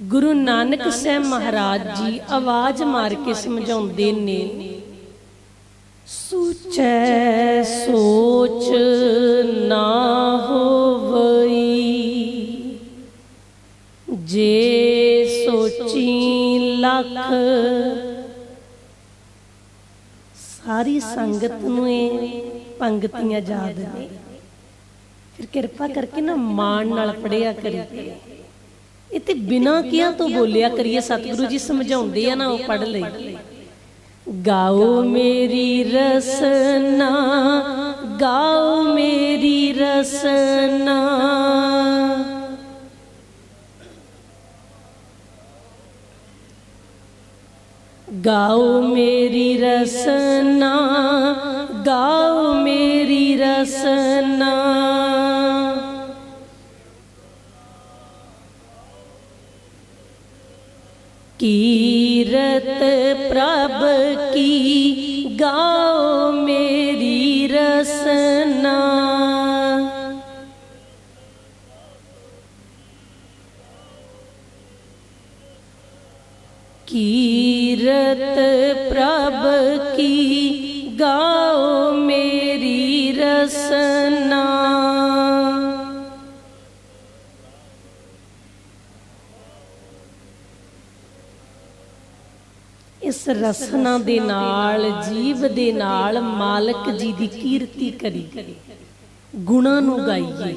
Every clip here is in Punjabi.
ਗੁਰੂ ਨਾਨਕ ਸਾਹਿਬ ਮਹਾਰਾਜ ਜੀ ਆਵਾਜ਼ ਮਾਰ ਕੇ ਸਮਝਾਉਂਦੇ ਨੇ, ਸੋਚੈ ਸੋਚ ਨਾ ਹੋਵਈ। ਜੇ ਸੋਚੀ ਲੱਖ, ਸਾਰੀ ਸੰਗਤ ਨੂੰ ਇਹ ਪੰਗਤੀਆਂ ਯਾਦ ਨੇ। ਫਿਰ ਕਿਰਪਾ ਕਰਕੇ ਨਾ ਮਾਣ ਨਾਲ ਪੜਿਆ ਕਰੀਏ। ਇਹ ਤੇ ਬਿਨਾਂ ਕਿਹਾ ਤੋਂ ਬੋਲਿਆ ਕਰੀਏ ਸਤਿਗੁਰੂ ਜੀ, ਸਮਝਾਉਂਦੇ ਆ ਨਾ ਉਹ ਪੜ ਲਈ। ਗਾਓ ਮੇਰੀ ਰਸਨਾ, ਗਾਓ ਮੇਰੀ ਰਸਨਾ। ਗਾਓ ਮੇਰੀ ਰਸਨਾ, ਗਾਓ ਮੇਰੀ ਰਸਨਾ। ਕੀਰਤ ਪ੍ਰਭ ਕੀ ਗਾਓ ਇਸ ਰਸਨਾ ਦੇ ਨਾਲ, ਜੀਵ ਦੇ ਨਾਲ ਮਾਲਕ ਜੀ ਦੀ ਕੀਰਤੀ ਕਰੀ। ਗੁਣਾ ਨੂੰ ਗਾਈਏ।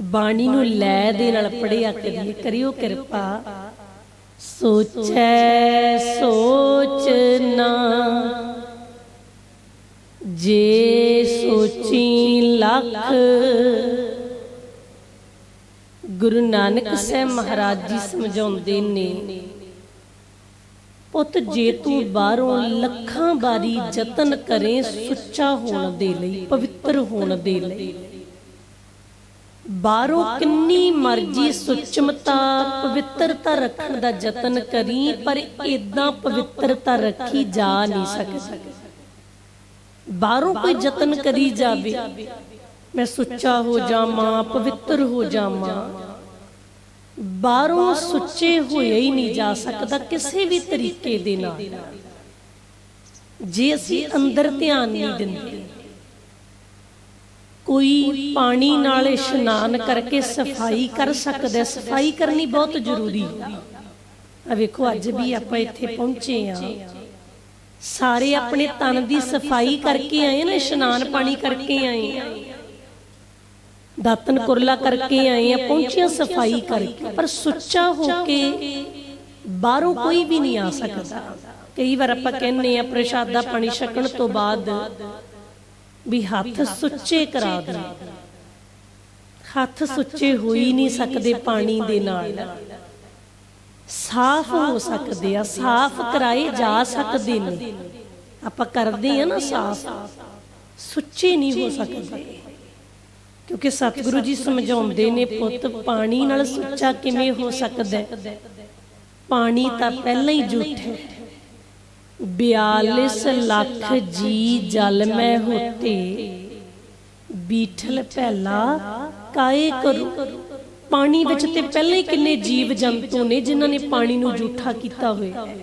ਬਾਣੀ ਨੂੰ ਲੈ ਦੇ ਨਾਲ ਪੜਿਆ ਕਰੀਏ। ਕਰਿਓ ਕਿਰਪਾ। ਸੋਚੈ, ਸੋਚ ਨਾ। ਜੇ ਸੋਚੀ ਲੱਖ। ਗੁਰੂ ਨਾਨਕ ਸਾਹਿਬ ਮਹਾਰਾਜ ਜੀ ਸਮਝਾਉਂਦੇ ਨੇ ਪੁੱਤ ਜੇ ਤੂੰ ਬਾਹਰੋਂ ਲੱਖਾਂ ਬਾਰੀ ਯਤਨ ਕਰੇ ਸੁੱਚਾ ਹੋਣ ਦੇ ਲਈ ਪਵਿੱਤਰ ਹੋਣ ਦੇ ਲਈ। ਬਾਹਰੋਂ ਕਿੰਨੀ ਮਰਜ਼ੀ ਸੁਚਮਤਾ ਪਵਿੱਤਰਤਾ ਰੱਖਣ ਦਾ ਯਤਨ ਕਰੀ ਪਰ ਇਦਾਂ ਪਵਿੱਤਰਤਾ ਰੱਖੀ ਜਾ ਨਹੀਂ ਸਕਦੀ ਬਾਹਰੋਂ ਕੋਈ ਯਤਨ ਕਰੀ ਜਾਵੇ। ਮੈਂ ਸੁੱਚਾ ਹੋ ਜਾਵਾਂ ਪਵਿੱਤਰ ਹੋ ਜਾਵਾਂ। ਬਾਹਰੋਂ ਸੁੱਚੇ ਹੋਏ ਹੀ ਨਹੀਂ ਜਾ ਸਕਦਾ ਕਿਸੇ ਵੀ ਤਰੀਕੇ ਦੇ ਨਾਲ। ਜੇ ਅਸੀਂ ਅੰਦਰ ਧਿਆਨ ਨਹੀਂ ਦਿੰਦੇ, ਕੋਈ ਪਾਣੀ ਨਾਲ ਇਸ਼ਨਾਨ ਕਰਕੇ ਸਫ਼ਾਈ ਕਰ ਸਕਦਾ ਸਫ਼ਾਈ ਕਰਨੀ ਬਹੁਤ ਜ਼ਰੂਰੀ ਆ ਵੇਖੋ, ਅੱਜ ਵੀ ਆਪਾਂ ਇੱਥੇ ਪਹੁੰਚੇ ਆ ਸਾਰੇ ਆਪਣੇ ਤਨ ਦੀ ਸਫ਼ਾਈ ਕਰਕੇ ਆਏ ਨਾ, ਇਸ਼ਨਾਨ ਪਾਣੀ ਕਰਕੇ ਆਏ। ਆ ਦਾਤਨ ਕੁਰਲਾ ਕਰਕੇ ਆਏ ਆ, ਪਹੁੰਚਿਆ ਸਫ਼ਾਈ ਕਰਕੇ। ਪਰ ਸੁੱਚਾ ਹੋ ਕੇ ਬਾਹਰੋਂ ਕੋਈ ਵੀ ਨਹੀਂ ਆ ਸਕਦਾ। ਕਈ ਵਾਰ ਆਪਾਂ ਕਹਿੰਨੇ ਆ, ਪ੍ਰਸ਼ਾਦਾ ਪਾਣੀ ਛਕਣ ਤੋਂ ਬਾਅਦ ਵੀ ਹੱਥ ਸੁੱਚੇ ਕਰਾ ਦੇ। ਹੱਥ ਸੁੱਚੇ ਹੋ ਹੀ ਨਹੀਂ ਸਕਦੇ ਪਾਣੀ ਦੇ ਨਾਲ। ਸਾਫ਼ ਹੋ ਸਕਦੇ ਆ, ਸਾਫ਼ ਕਰਾਏ ਜਾ ਸਕਦੇ ਨੇ। ਆਪਾਂ ਕਰਦੇ ਆ ਨਾ ਸਾਫ਼। ਸੁੱਚੇ ਨਹੀਂ ਹੋ ਸਕਦੇ। ਕਿਉਂਕਿ ਸਤਿਗੁਰੂ ਜੀ ਸਮਝਾਉਂਦੇ ਨੇ ਪੁੱਤ, ਪਾਣੀ ਨਾਲ ਸੁੱਚਾ ਕਿਵੇਂ ਹੋ ਸਕਦਾ ਹੈ? ਪਾਣੀ ਤਾਂ ਪਹਿਲਾਂ ਹੀ ਝੂਠ ਹੈ। 42 ਲੱਖ ਜੀ ਜਲ ਮੈਂ ਹੋਤੇ, ਬੀਠਲ ਪਹਿਲਾ ਕਾਏ ਕਰੂ? ਪਾਣੀ ਵਿੱਚ ਤੇ ਪਹਿਲਾਂ ਹੀ ਕਿੰਨੇ ਜੀਵ ਜੰਤੂ ਨੇ ਜਿਨ੍ਹਾਂ ਨੇ ਪਾਣੀ ਨੂੰ ਝੂਠਾ ਕੀਤਾ ਹੋਇਆ ਹੈ।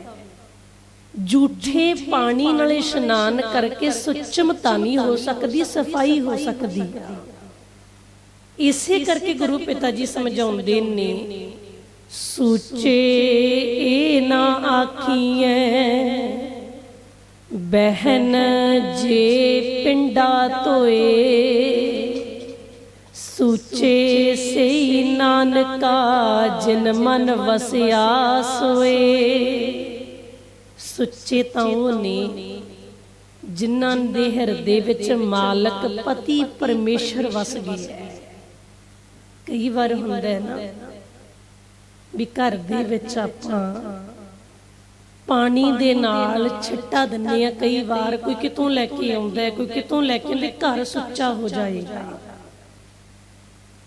ਝੂਠੇ ਪਾਣੀ ਨਾਲ ਇਸ਼ਨਾਨ ਕਰਕੇ ਸੁੱਚਮਤਾ ਨਹੀਂ ਹੋ ਸਕਦੀ, ਸਫ਼ਾਈ ਹੋ ਸਕਦੀ। ਇਸੇ ਕਰਕੇ ਗੁਰੂ ਪਿਤਾ ਜੀ ਸਮਝਾਉਂਦੇ ਨੇ ਸੂਚੇ ਇਹ ਨਾ ਆਖੀਐ ਬਹਿਨ ਜੇ ਪਿੰਡਾ ਧੋਏ ਸੂਚੇ ਸਈ ਨਾਨਕਾ ਜਿਨ ਮਨ ਵਸਿਆ ਸੋਏ ਸੁੱਚੇ ਤਾਂ ਉਹ ਨੇ ਜਿਨ੍ਹਾਂ ਦੇ ਹਿਰਦੇ ਵਿੱਚ ਮਾਲਕ ਪਤੀ ਪਰਮੇਸ਼ਰ ਵਸ ਗਿਆ। ਹੈ ਕਈ ਵਾਰ ਹੁੰਦਾ ਹੈ ਨਾ ਵੀ ਘਰ ਦੇ ਵਿੱਚ ਆਪਾਂ ਪਾਣੀ ਦੇ ਨਾਲ ਛਿੱਟਾ ਦਿੰਨੇ ਆ ਕਈ ਵਾਰ, ਕੋਈ ਕਿਤੋਂ ਲੈ ਕੇ ਆਉਂਦਾ ਕੋਈ ਕਿਤੋਂ ਲੈ ਕੇ ਆਉਂਦਾ ਘਰ ਸੁੱਚਾ ਹੋ ਜਾਏਗਾ।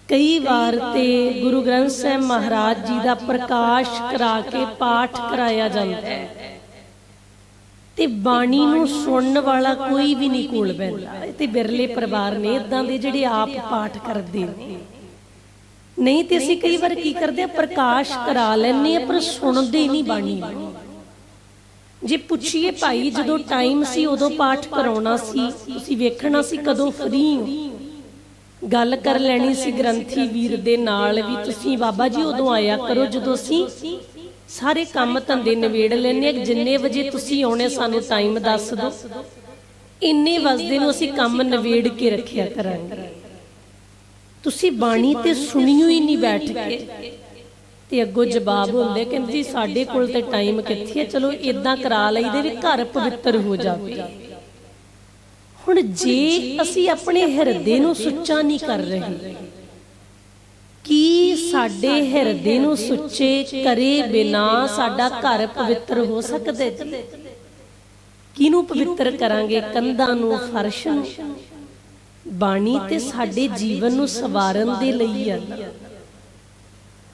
ਕਈ ਵਾਰ ਤੇ ਗੁਰੂ ਗ੍ਰੰਥ ਸਾਹਿਬ ਮਹਾਰਾਜ ਜੀ ਦਾ ਪ੍ਰਕਾਸ਼ ਕਰਾ ਕੇ ਪਾਠ ਕਰਾਇਆ ਜਾਂਦਾ ਹੈ ਤੇ ਬਾਣੀ ਨੂੰ ਸੁਣਨ ਵਾਲਾ ਕੋਈ ਵੀ ਨਹੀਂ ਕੋਲ ਬੈਠਦਾ ਤੇ ਬਿਰਲੇ ਪਰਿਵਾਰ ਨੇ ਇਦਾਂ ਦੇ ਜਿਹੜੇ ਆਪ ਪਾਠ ਕਰਦੇ ਨੇ। ਨਹੀਂ ਤੇ ਅਸੀਂ ਕਈ ਵਾਰ ਕੀ ਕਰਦੇ ਆ, ਪ੍ਰਕਾਸ਼ ਕਰਾ ਲੈਨੇ ਆ, ਪਰ ਸੁਣਦੇ ਨਹੀਂ ਬਾਣੀ ਜੇ ਪੁੱਛੀਏ ਭਾਈ, ਜਦੋਂ ਟਾਈਮ ਸੀ, ਉਦੋਂ ਪਾਠ ਕਰਾਉਣਾ ਸੀ, ਤੁਸੀਂ ਵੇਖਣਾ ਸੀ ਕਦੋਂ ਫਰੀ ਹੋ? ਗੱਲ ਕਰ ਲੈਣੀ ਸੀ ਗ੍ਰੰਥੀ ਵੀਰ ਦੇ ਨਾਲ ਵੀ, ਤੁਸੀਂ ਬਾਬਾ ਜੀ ਉਦੋਂ ਆਇਆ ਕਰੋ, ਜਦੋਂ ਅਸੀਂ ਸਾਰੇ ਕੰਮ ਧੰਦੇ ਨਿਬੇੜ ਲੈਨੇ ਆ ਜਿੰਨੇ ਵਜੇ ਤੁਸੀਂ ਆਉਣੇ ਸਾਨੂੰ ਟਾਈਮ ਦੱਸ ਦਿਓ। ਇੰਨੇ ਵਜਦੇ ਨੂੰ ਅਸੀਂ ਕੰਮ ਨਿਬੇੜ ਕੇ ਰੱਖਿਆ ਕਰਾਂਗੇ। ਤੁਸੀਂ ਬਾਣੀ ਤੇ ਸੁਣੀਓ ਹੀ ਨਹੀਂ ਬੈਠ ਕੇ। ਤੇ ਅੱਗੋਂ ਜਵਾਬ ਹੁੰਦੇ ਕਹਿੰਦੇ ਜੀ ਸਾਡੇ ਕੋਲ ਤੇ ਟਾਈਮ ਕਿੱਥੇ ਹੈ ਚਲੋ ਇਦਾਂ ਕਰਾ ਲਈਦੇ ਵੀ ਘਰ ਪਵਿੱਤਰ ਹੋ ਜਾਵੇ। ਹੁਣ ਜੇ ਅਸੀਂ ਆਪਣੇ ਹਿਰਦੇ ਨੂੰ ਸੁੱਚਾ ਨਹੀਂ ਕਰ ਰਹੇ। ਕੀ ਸਾਡੇ ਹਿਰਦੇ ਨੂੰ ਸੁੱਚੇ ਕਰੇ ਬਿਨਾ ਸਾਡਾ ਘਰ ਪਵਿੱਤਰ ਹੋ ਸਕਦਾ ਜੀ। ਕਿਹਨੂੰ ਪਵਿੱਤਰ ਕਰਾਂਗੇ? ਕੰਧਾਂ ਨੂੰ। ਫਰਸ਼ ਨੂੰ। ਬਾਣੀ ਤੇ ਸਾਡੇ ਜੀਵਨ ਨੂੰ ਸਵਾਰਨ ਦੇ ਲਈ ਆ।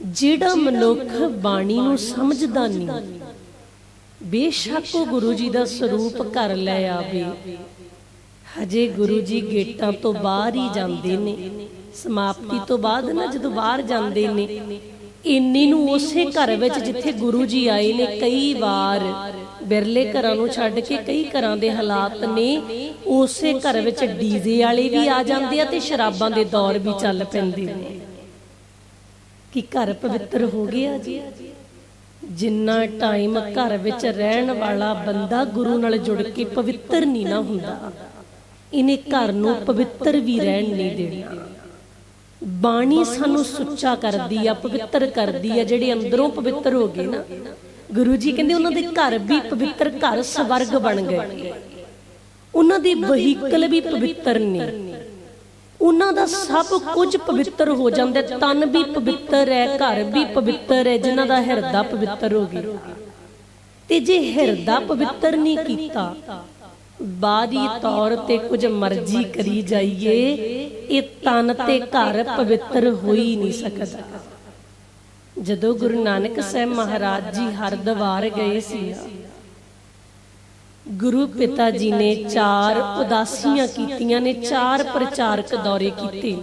ਜਿਹੜਾ ਮਨੁੱਖ ਬਾਣੀ ਨੂੰ ਸਮਝਦਾ ਨਹੀਂ ਬੇਸ਼ੱਕ ਉਹ ਗੁਰੂ ਜੀ ਦਾ ਸਰੂਪ ਘਰ ਲੈ ਆਵੇ। ਹਜੇ ਗੁਰੂ ਜੀ ਗੇਟਾਂ ਤੋਂ ਬਾਹਰ ਹੀ ਜਾਂਦੇ ਨੇ। ਸਮਾਪਤੀ ਤੋਂ ਬਾਅਦ ਨਾ ਜਦੋਂ ਬਾਹਰ ਜਾਂਦੇ ਨੇ ਇੰਨੀ ਨੂੰ ਉਸੇ ਘਰ ਵਿੱਚ ਜਿੱਥੇ ਗੁਰੂ ਜੀ ਆਏ ਨੇ ਕਈ ਵਾਰ। ਬਿਰਲੇ ਘਰਾਂ ਨੂੰ ਛੱਡ ਕੇ ਕਈ ਘਰਾਂ ਦੇ ਹਾਲਾਤ ਨੇ, ਉਸੇ ਘਰ ਵਿੱਚ ਡੀਜ਼ੇ ਵਾਲੇ ਵੀ ਆ ਜਾਂਦੇ ਆ ਤੇ ਸ਼ਰਾਬਾਂ ਦੇ ਦੌਰ ਵੀ ਚੱਲ ਪੈਂਦੇ ਨੇ। ਕਿ ਘਰ ਪਵਿੱਤਰ ਹੋ ਗਿਆ ਜੀ? ਜਿੰਨਾ ਟਾਈਮ ਘਰ ਵਿੱਚ ਰਹਿਣ ਵਾਲਾ ਬੰਦਾ ਗੁਰੂ ਨਾਲ ਜੁੜ ਕੇ ਪਵਿੱਤਰ ਨਹੀਂ ਨਾ ਹੁੰਦਾ, ਇਹਨੇ ਘਰ ਨੂੰ ਪਵਿੱਤਰ ਵੀ ਰਹਿਣ ਨਹੀਂ ਦੇਣਾ। ਬਾਣੀ ਸਾਨੂੰ ਸੁੱਚਾ ਕਰਦੀ ਆ, ਪਵਿੱਤਰ ਕਰਦੀ ਆ, ਜਿਹੜੇ ਅੰਦਰੋਂ ਪਵਿੱਤਰ ਹੋ ਗਏ ਨਾ ਗੁਰੂ ਜੀ ਕਹਿੰਦੇ ਉਹਨਾਂ ਦੇ ਘਰ ਵੀ ਪਵਿੱਤਰ ਘਰ ਸਵਰਗ ਬਣ ਗਏ। ਉਹਨਾਂ ਦੇ ਵਹੀਕਲ ਵੀ ਪਵਿੱਤਰ ਨੇ। ਉਹਨਾਂ ਦਾ ਸਭ ਕੁਝ ਪਵਿੱਤਰ ਹੋ ਜਾਂਦਾ। ਤਨ ਵੀ ਪਵਿੱਤਰ ਹੈ ਘਰ ਵੀ ਪਵਿੱਤਰ ਹੈ ਜਿਨ੍ਹਾਂ ਦਾ ਹਿਰਦਾ ਪਵਿੱਤਰ ਹੋ ਗਿਆ। ਤੇ ਜੇ ਹਿਰਦਾ ਪਵਿੱਤਰ ਨਹੀਂ ਕੀਤਾ ਬਾਹਰੀ ਤੌਰ ਤੇ ਕੁਝ ਮਰਜ਼ੀ ਕਰੀ ਜਾਈਏ ਇਹ ਤਨ ਤੇ ਘਰ ਪਵਿੱਤਰ ਹੋ ਹੀ ਨਹੀਂ ਸਕਦਾ। ਜਦੋਂ ਗੁਰੂ ਨਾਨਕ ਸਾਹਿਬ ਮਹਾਰਾਜ ਜੀ ਹਰਦੁਆਰ ਗਏ ਸੀ, ਗੁਰੂ ਪਿਤਾ ਜੀ ਨੇ ਚਾਰ ਉਦਾਸੀਆਂ ਕੀਤੀਆਂ ਨੇ, ਚਾਰ ਪ੍ਰਚਾਰਕ ਦੌਰੇ ਕੀਤੇ।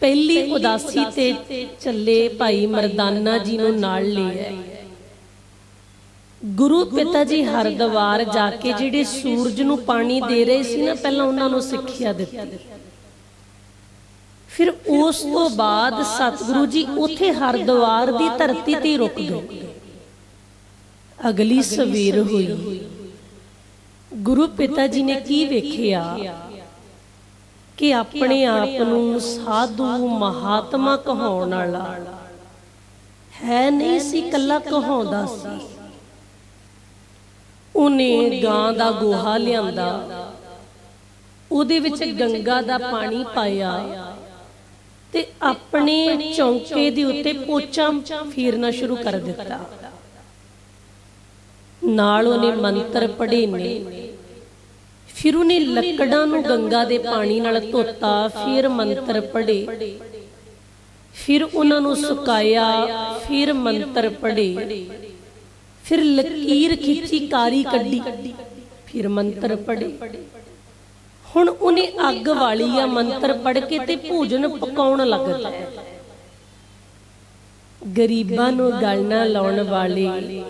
ਪਹਿਲੀ ਉਦਾਸੀ ਤੇ ਚੱਲੇ ਭਾਈ ਮਰਦਾਨਾ ਜੀ ਨੂੰ ਨਾਲ ਲਿਆ ਗੁਰੂ ਪਿਤਾ ਜੀ ਹਰਦੁਆਰ ਜਾ ਕੇ ਜਿਹੜੇ ਸੂਰਜ ਨੂੰ ਪਾਣੀ ਦੇ ਰਹੇ ਸੀ ਨਾ, ਪਹਿਲਾਂ ਉਹਨਾਂ ਨੂੰ ਸਿੱਖਿਆ ਦਿੱਤੀ। ਫਿਰ ਉਸ ਤੋਂ ਬਾਅਦ ਸਤਿਗੁਰੂ ਜੀ ਉੱਥੇ ਹਰਦੁਆਰ ਦੀ ਧਰਤੀ ਤੇ ਰੁਕ ਗਏ। ਅਗਲੀ ਸਵੇਰ ਹੋਈ। ਗੁਰੂ ਪਿਤਾ ਜੀ ਨੇ ਕੀ ਵੇਖਿਆ? ਕਿ ਆਪਣੇ ਆਪ ਨੂੰ ਸਾਧੂ ਮਹਾਤਮਾ ਕਹਾਉਣ ਵਾਲਾ ਹੈ ਨਹੀਂ ਸੀ ਕੱਲਾ ਕਹਾਉਂਦਾ ਸੀ। ਉਹਨੇ ਗਾਂ ਦਾ ਗੋਹਾ ਲਿਆਂਦਾ। ਉਹਦੇ ਵਿੱਚ ਗੰਗਾ ਦਾ ਪਾਣੀ ਪਾਇਆ। ਤੇ ਆਪਣੇ ਚੌਂਕੇ ਦੇ ਉੱਤੇ ਪੋਚਾ ਫੇਰਨਾ ਸ਼ੁਰੂ ਕਰ ਦਿੱਤਾ। ਨਾਲ ਉਹਨੇ ਮੰਤਰ ਪੜ੍ਹੇ ਨੇ। ਫਿਰ ਉਹਨੇ ਲੱਕੜਾਂ ਨੂੰ ਗੰਗਾ ਦੇ ਪਾਣੀ ਨਾਲ ਧੋਤਾ, ਫਿਰ ਮੰਤਰ ਪੜ੍ਹੇ। ਫਿਰ ਉਹਨਾਂ ਨੂੰ ਸੁਕਾਇਆ, ਫਿਰ ਮੰਤਰ ਪੜ੍ਹੇ। ਫਿਰ ਲਕੀਰ ਖਿੱਚੀ, ਕਾਰੀ ਕੱਢੀ, ਫਿਰ ਮੰਤਰ ਪੜ੍ਹੇ। ਹੁਣ ਉਹਨੇ ਅੱਗ ਵਾਲੀ ਆ ਮੰਤਰ ਪੜ੍ਹ ਕੇ ਤੇ ਭੋਜਨ ਪਕਾਉਣ ਲੱਗਦਾ ਗਰੀਬਾਂ ਨੂੰ ਗਲ ਨਾ ਲਾਉਣ ਵਾਲੇ,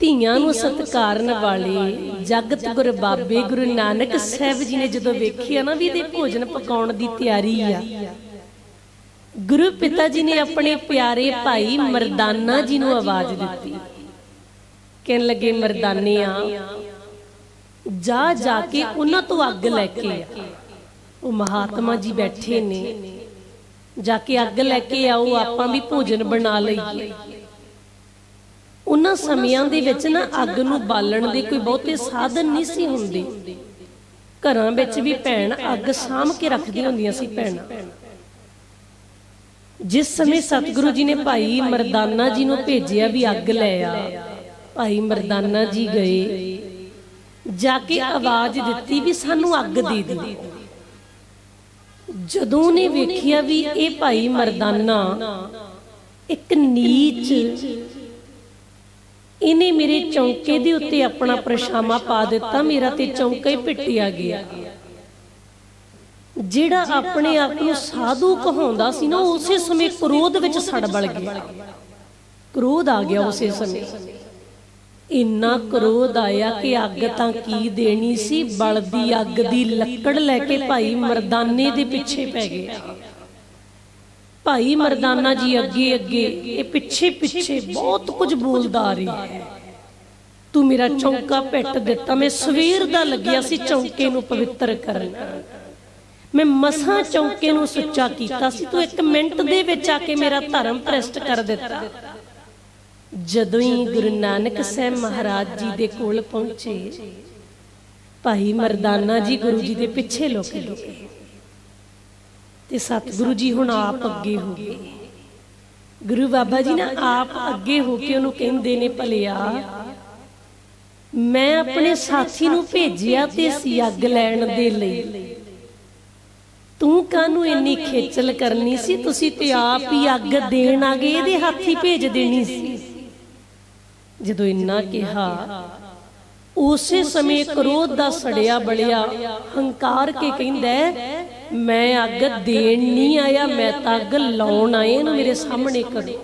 ਧੀਆਂ ਨੂੰ ਸਤਕਾਰਨ ਵਾਲੇ ਜਗਤ ਗੁਰ ਬਾਬੇ ਗੁਰੂ ਨਾਨਕ ਸਾਹਿਬ ਜੀ ਨੇ ਜਦੋਂ ਵੇਖਿਆ ਨਾ ਵੀ ਇਹਦੇ ਭੋਜਨ ਪਕਾਉਣ ਦੀ ਤਿਆਰੀ ਆ, ਗੁਰੂ ਪਿਤਾ ਜੀ ਨੇ ਆਪਣੇ ਪਿਆਰੇ ਭਾਈ ਮਰਦਾਨਾ ਜੀ ਨੂੰ ਆਵਾਜ਼ ਦਿੱਤੀ। ਕਹਿਣ ਲੱਗੇ ਮਰਦਾਨਿਆਂ ਜਾ ਜਾ ਕੇ ਉਹਨਾਂ ਤੋਂ ਅੱਗ ਲੈ ਕੇ ਆ। ਉਹ ਮਹਾਤਮਾ ਜੀ ਬੈਠੇ ਨੇ। ਜਾ ਕੇ ਅੱਗ ਲੈ ਕੇ ਆਓ, ਆਪਾਂ ਵੀ ਭੋਜਨ ਬਣਾ ਲਈਏ। ਉਹਨਾਂ ਸਮਿਆਂ ਦੇ ਵਿੱਚ ਨਾ ਅੱਗ ਨੂੰ ਬਾਲਣ ਦੇ ਕੋਈ ਬਹੁਤੇ ਸਾਧਨ ਨਹੀਂ ਸੀ ਹੁੰਦੇ। ਘਰਾਂ ਵਿੱਚ ਵੀ ਭੈਣ ਅੱਗ ਸਾਂਭ ਕੇ ਰੱਖਦੀਆਂ ਹੁੰਦੀਆਂ ਸੀ ਭੈਣਾਂ। ਜਿਸ ਸਮੇਂ ਸਤਿਗੁਰੂ ਜੀ ਨੇ ਭਾਈ ਮਰਦਾਨਾ ਜੀ ਨੂੰ ਭੇਜਿਆ ਵੀ ਅੱਗ ਲੈ ਆ, ਭਾਈ ਮਰਦਾਨਾ ਜੀ ਗਏ। ਜਾ ਕੇ ਆਵਾਜ਼ ਦਿੱਤੀ ਵੀ ਸਾਨੂੰ ਅੱਗ ਦੇ ਦੇ ਜਦੋਂ ਨੇ ਵੇਖਿਆ ਵੀ ਇਹ ਭਾਈ ਮਰਦਾਨਾ ਇੱਕ ਨੀਚ ਇਹਨੇ ਮੇਰੇ ਚੌਂਕੇ ਦੇ ਉੱਤੇ ਆਪਣਾ ਪ੍ਰਸ਼ਾਮਾ ਪਾ ਦਿੱਤਾ ਮੇਰਾ ਤੇ ਚੌਂਕਾ ਹੀ ਪਿੱਟਿਆ ਗਿਆ। ਜਿਹੜਾ ਆਪਣੇ ਆਪ ਨੂੰ ਸਾਧੂ ਕਹਾਉਂਦਾ ਸੀ ਨਾ ਉਸੇ ਸਮੇਂ ਕ੍ਰੋਧ ਵਿੱਚ ਸੜ ਬਲ ਗਿਆ। ਕ੍ਰੋਧ ਆ ਗਿਆ ਉਸੇ ਸਮੇਂ। ਇੰਨਾ ਕ੍ਰੋਧ ਆਇਆ ਕਿ ਅੱਗ ਤਾਂ ਕੀ ਦੇਣੀ ਸੀ? ਬਲਦੀ ਅੱਗ ਦੀ ਲੱਕੜ ਲੈ ਕੇ ਭਾਈ ਮਰਦਾਨੇ ਦੇ ਪਿੱਛੇ ਪੈ ਗਿਆ ਭਾਈ ਮਰਦਾਨਾ ਜੀ ਅੱਗੇ ਅੱਗੇ, ਇਹ ਪਿੱਛੇ ਪਿੱਛੇ ਬਹੁਤ ਕੁਝ ਬੋਲਦਾ ਆ ਰਿਹਾ ਹੈ। ਤੂੰ ਮੇਰਾ ਚੌਂਕਾ ਪਿੱਟ ਦਿੱਤਾ, ਮੈਂ ਸਵੇਰ ਦਾ ਲੱਗਿਆ ਸੀ ਚੌਂਕੇ ਨੂੰ ਪਵਿੱਤਰ ਕਰਨ। ਮੈਂ ਮਸਾਂ ਚੌਂਕੇ ਨੂੰ ਸੁੱਚਾ ਕੀਤਾ ਸੀ, ਤੂੰ ਇੱਕ ਮਿੰਟ ਦੇ ਵਿੱਚ ਆ ਕੇ ਮੇਰਾ ਧਰਮ ਭ੍ਰਸਟ ਕਰ ਦਿੱਤਾ। ਜਦੋਂ ਹੀ ਗੁਰੂ ਨਾਨਕ ਸਾਹਿਬ ਮਹਾਰਾਜ ਜੀ ਦੇ ਕੋਲ ਪਹੁੰਚੇ, ਭਾਈ ਮਰਦਾਨਾ ਜੀ ਗੁਰੂ ਜੀ ਦੇ ਪਿੱਛੇ ਲੁਕ ਗਏ ਤੇ ਸਤਿਗੁਰੂ ਜੀ ਹੁਣ ਆਪ ਅੱਗੇ ਹੋ ਗਏ। ਗੁਰੂ ਬਾਬਾ ਜੀ ਨਾ ਆਪ ਅੱਗੇ ਹੋ ਕੇ ਉਹਨੂੰ ਕਹਿੰਦੇ ਨੇ, ਭਲਿਆ, ਮੈਂ ਆਪਣੇ ਸਾਥੀ ਨੂੰ ਭੇਜਿਆ ਤੇ ਸੀ ਅੱਗ ਲੈਣ ਦੇ ਲਈ। ਤੂੰ ਕਾਹਨੂੰ ਇੰਨੀ ਖੇਚਲ ਕਰਨੀ ਸੀ? ਤੁਸੀਂ ਤੇ ਆਪ ਹੀ ਅੱਗ ਦੇਣ ਆ ਗਏ, ਇਹਦੇ ਹੱਥ ਹੀ ਭੇਜ ਦੇਣੀ ਸੀ। ਜਦੋਂ ਇੰਨਾ ਕਿਹਾ ਉਸੇ ਸਮੇਂ ਕ੍ਰੋਧ ਦਾ ਸੜਿਆ ਬਲਿਆ ਹੰਕਾਰ ਕੇ ਕਹਿੰਦਾ ਮੈਂ ਅੱਗ ਦੇਣ ਨਹੀਂ ਆਇਆ ਮੈਂ ਤਾਂ ਅੱਗ ਲਾਉਣ ਆਇਆ ਇਹਨੂੰ ਮੇਰੇ ਸਾਹਮਣੇ ਕਰੋ।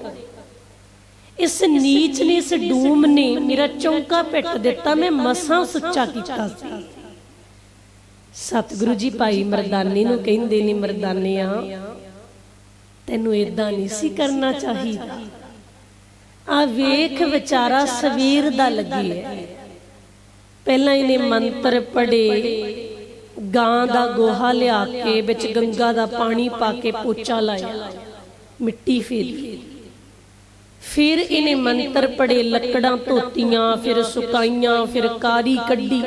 ਇਸ ਨੀਚ ਨੇ ਇਸ ਡੂਮ ਨੇ ਮੇਰਾ ਚੌਂਕਾ ਪਿੱਟ ਦਿੱਤਾ ਮੈਂ ਮਸਾਂ ਸੁੱਚਾ ਕੀਤਾ ਸੀ। ਸਤਿਗੁਰੂ ਜੀ ਭਾਈ ਮਰਦਾਨੇ ਨੂੰ ਕਹਿੰਦੇ ਨੇ ਮਰਦਾਨਿਆਂ ਤੈਨੂੰ ਇਦਾਂ ਨਹੀਂ ਸੀ ਕਰਨਾ ਚਾਹੀਦਾ। ਆ ਵੇਖ ਵਿਚਾਰਾ ਸਵੇਰ ਦਾ ਲੱਗੀ ਹੈ। ਪਹਿਲਾਂ ਇਹਨੇ ਮੰਤਰ ਪੜੇ ਗਾਂ ਦਾ ਗੋਹਾ ਲਿਆ ਕੇ ਵਿੱਚ ਗੰਗਾ ਦਾ ਪਾਣੀ ਪਾ ਕੇ ਪੋਚਾ ਲਾਇਆ। ਮਿੱਟੀ ਫੇਰੀ। ਫਿਰ। ਇਹਨੇ ਮੰਤਰ ਪੜੇ ਲੱਕੜਾਂ ਧੋਤੀਆਂ ਫਿਰ ਸੁਕਾਈਆਂ ਫਿਰ ਕਾਰੀ ਕੱਢੀ।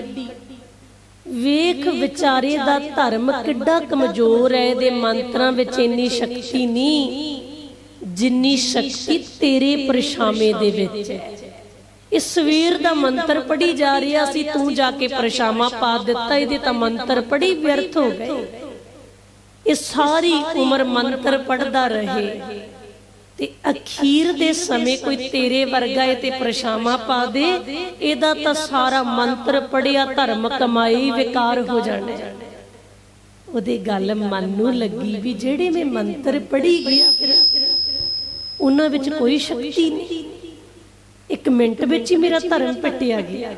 ਵੇਖ ਵਿਚਾਰੇ ਦਾ ਧਰਮ ਕਿੱਡਾ ਕਮਜ਼ੋਰ ਹੈ ਇਹਦੇ ਮੰਤਰਾਂ ਵਿੱਚ ਇੰਨੀ ਸ਼ਕਤੀ ਨਹੀਂ। ਜਿੰਨੀ ਸ਼ਕਤੀ ਤੇਰੇ ਪਰਛਾਵੇਂ ਦੇ ਵਿੱਚ ਹੈ। ਇਹ ਸਵੇਰ ਦਾ ਮੰਤਰ ਪੜੀ ਜਾ ਰਿਹਾ ਸੀ ਤੂੰ ਜਾ ਕੇ ਪਰਛਾਵਾਂ ਪਾ ਦਿੱਤਾ ਇਹਦੇ ਤਾਂ ਮੰਤਰ ਪੜੀ ਵਿਅਰਥ ਹੋ ਗਏ। ਇਹ ਸਾਰੀ ਉਮਰ ਮੰਤਰ ਪੜਦਾ ਰਹੇ। ਤੇ ਅਖੀਰ ਦੇ ਸਮੇਂ ਕੋਈ ਤੇਰੇ ਵਰਗਾ ਇਹ ਤੇ ਪਰਛਾਵਾਂ ਪਾ ਦੇ ਇਹਦਾ ਤਾਂ ਸਾਰਾ ਮੰਤਰ ਪੜਿਆ ਧਰਮ ਕਮਾਈ ਵਿਕਾਰ ਹੋ ਜਾਣਾ। ਉਹਦੇ ਗੱਲ ਮਨ ਨੂੰ ਲੱਗੀ ਵੀ ਜਿਹੜੇ ਮੈਂ ਮੰਤਰ ਪੜੀ ਗਿਆ ਫਿਰ ਉਹਨਾਂ ਵਿੱਚ ਕੋਈ ਸ਼ਕਤੀ ਨਹੀਂ। ਇੱਕ ਮਿੰਟ ਵਿੱਚ ਹੀ ਮੇਰਾ ਧਰਮ ਪਟਿਆ ਗਿਆ।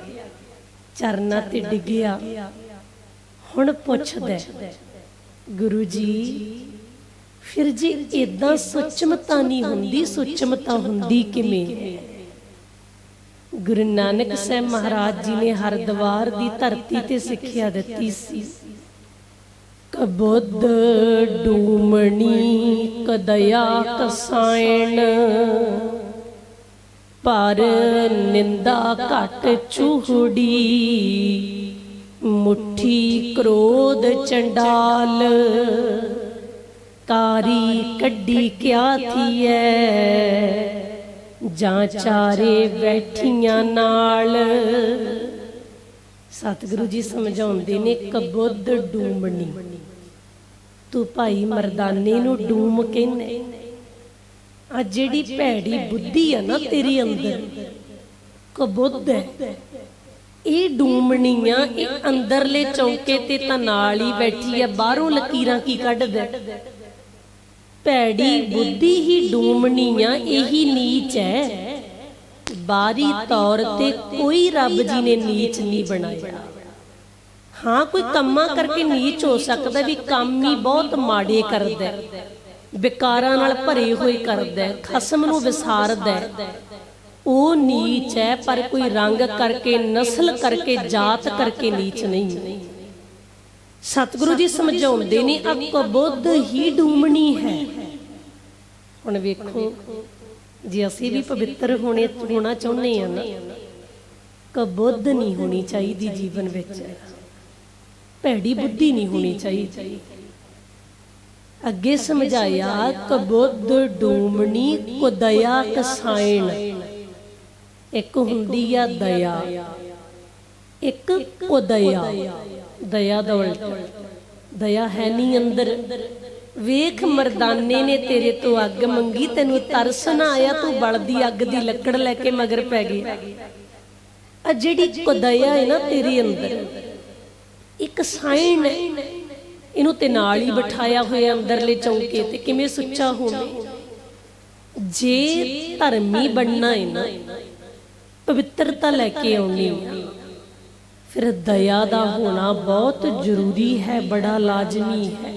ਚਰਨਾਂ ਤੇ ਡਿੱਗਿਆ। ਹੁਣ ਪੁੱਛਦਾ ਗੁਰੂ ਜੀ ਫਿਰ ਜੀ ਇਦਾਂ ਸੁਚਮਤਾ ਨਹੀਂ ਹੁੰਦੀ ਸੁਚਮਤਾ ਹੁੰਦੀ ਕਿਵੇਂ? ਗੁਰੂ ਨਾਨਕ ਸਾਹਿਬ ਮਹਾਰਾਜ ਜੀ ਨੇ ਹਰਦੁਆਰ ਦੀ ਧਰਤੀ ਤੇ ਸਿੱਖਿਆ ਦਿੱਤੀ ਸੀ। ਕਬੁੱਧ ਡੂਮਣੀ ਕਦਇਆ ਕਸਾਇਣ। ਪਰ ਨਿੰਦਾ ਘਟ ਚੂਹੜੀ, ਮੁਠੀ ਕ੍ਰੋਧ ਚੰਡਾਲ। ਕਾਰੀ ਕੱਢੀ ਕਿਆ ਥੀਐ, ਜਾਂ ਚਾਰੇ ਬੈਠੀਆਂ ਨਾਲ। ਸਤਿਗੁਰੂ ਜੀ ਸਮਝਾਉਂਦੇ ਨੇ ਕਬੁੱਧ ਡੂਮਣੀ। ਤੂੰ ਭਾਈ ਮਰਦਾਨੇ ਨੂੰ ਡੂਮ ਕਹਿੰਦੇ। ਆ ਜਿਹੜੀ ਭੈੜੀ ਬੁੱਧੀ ਆ ਨਾ ਤੇਰੀ ਅੰਦਰ ਕਬੁੱਧ ਹੈ। ਇਹ ਡੂਮਣੀ ਆ ਇਹ ਅੰਦਰਲੇ ਚੌਂਕੇ ਤੇ ਤਾਂ ਨਾਲ ਹੀ ਬੈਠੀ ਆ ਬਾਹਰੋਂ ਲਕੀਰਾਂ ਕੀ ਕੱਢਦਾ। ਭੈੜੀ ਬੁੱਧੀ ਹੀ ਡੂਮਣੀ ਆ ਇਹੀ ਨੀਚ ਹੈ। ਬਾਰੀ ਤੌਰ ਤੇ ਕੋਈ ਰੱਬ ਜੀ ਨੇ ਨੀਚ ਨਹੀਂ ਬਣਾਇਆ। ਹਾਂ ਕੋਈ ਕੰਮਾਂ ਕਰਕੇ ਨੀਚ ਹੋ ਸਕਦਾ ਵੀ ਕੰਮ ਹੀ ਬਹੁਤ ਮਾੜੇ ਕਰਦਾ। ਵਿਕਾਰਾਂ ਨਾਲ ਭਰੇ ਹੋਏ ਕਰਦਾ ਖਸਮ ਨੂੰ ਵਿਸਾਰਦਾ। ਉਹ ਨੀਚ ਹੈ ਪਰ ਕੋਈ ਰੰਗ ਕਰਕੇ ਨਸਲ ਕਰਕੇ ਜਾਤ ਕਰਕੇ ਨੀਚ ਨਹੀਂ। ਸਤਿਗੁਰੂ ਜੀ ਸਮਝਾਉਂਦੇ ਨੇ ਅਕ ਬੁੱਧ ਹੀ ਡੂਮਣੀ ਹੈ। ਹੁਣ ਵੇਖੋ ਜੇ ਅਸੀਂ ਵੀ ਪਵਿੱਤਰ ਹੋਣੇ ਹੋਣਾ ਚਾਹੁੰਦੇ ਆ ਨਾ ਕਬੁੱਧ ਨਹੀਂ ਹੋਣੀ ਚਾਹੀਦੀ ਜੀਵਨ ਵਿੱਚ। ਭੈੜੀ ਬੁੱਧੀ ਨਹੀਂ ਹੋਣੀ ਚਾਹੀਦੀ ਅੱਗੇ ਸਮਝਾਇਆ, ਕਬੁੱਧ ਡੂਮਣੀ ਕੁਦਇਆ ਕਸਾਇਣ। ਇੱਕ ਹੁੰਦੀ ਆ ਦਇਆ, ਇੱਕ ਕੁਦਇਆ ਦਇਆ। ਦਾ ਉਲਟ। ਦਇਆ ਹੈ ਨਹੀਂ ਅੰਦਰ। ਵੇਖ ਮਰਦਾਨੇ ਨੇ ਤੇਰੇ ਤੋਂ ਅੱਗ ਮੰਗੀ, ਤੈਨੂੰ ਤਰਸ ਨਾ ਆਇਆ, ਤੂੰ ਬਲਦੀ ਅੱਗ ਦੀ ਲੱਕੜ ਲੈ ਕੇ ਮਗਰ ਪੈ ਗਈ। ਆ ਜਿਹੜੀ ਕੁਦਇਆ ਹੈ ਨਾ ਤੇਰੇ ਅੰਦਰ ਇੱਕ ਸਾਇਣ ਇਹਨੂੰ ਤੇ ਨਾਲ ਹੀ ਬਿਠਾਇਆ ਹੋਇਆ ਅੰਦਰਲੇ ਚੌਂਕੇ ਤੇ, ਕਿਵੇਂ ਸੁੱਚਾ ਹੋਵੇ। ਜੇ ਧਰਮੀ ਬਣਨਾ ਹੈ ਨਾ, ਪਵਿੱਤਰਤਾ ਲੈ ਕੇ ਆਉਣੀ ਹੈ ਫਿਰ ਦਇਆ ਦਾ ਹੋਣਾ ਬਹੁਤ ਜ਼ਰੂਰੀ ਹੈ, ਬੜਾ ਲਾਜ਼ਮੀ ਹੈ।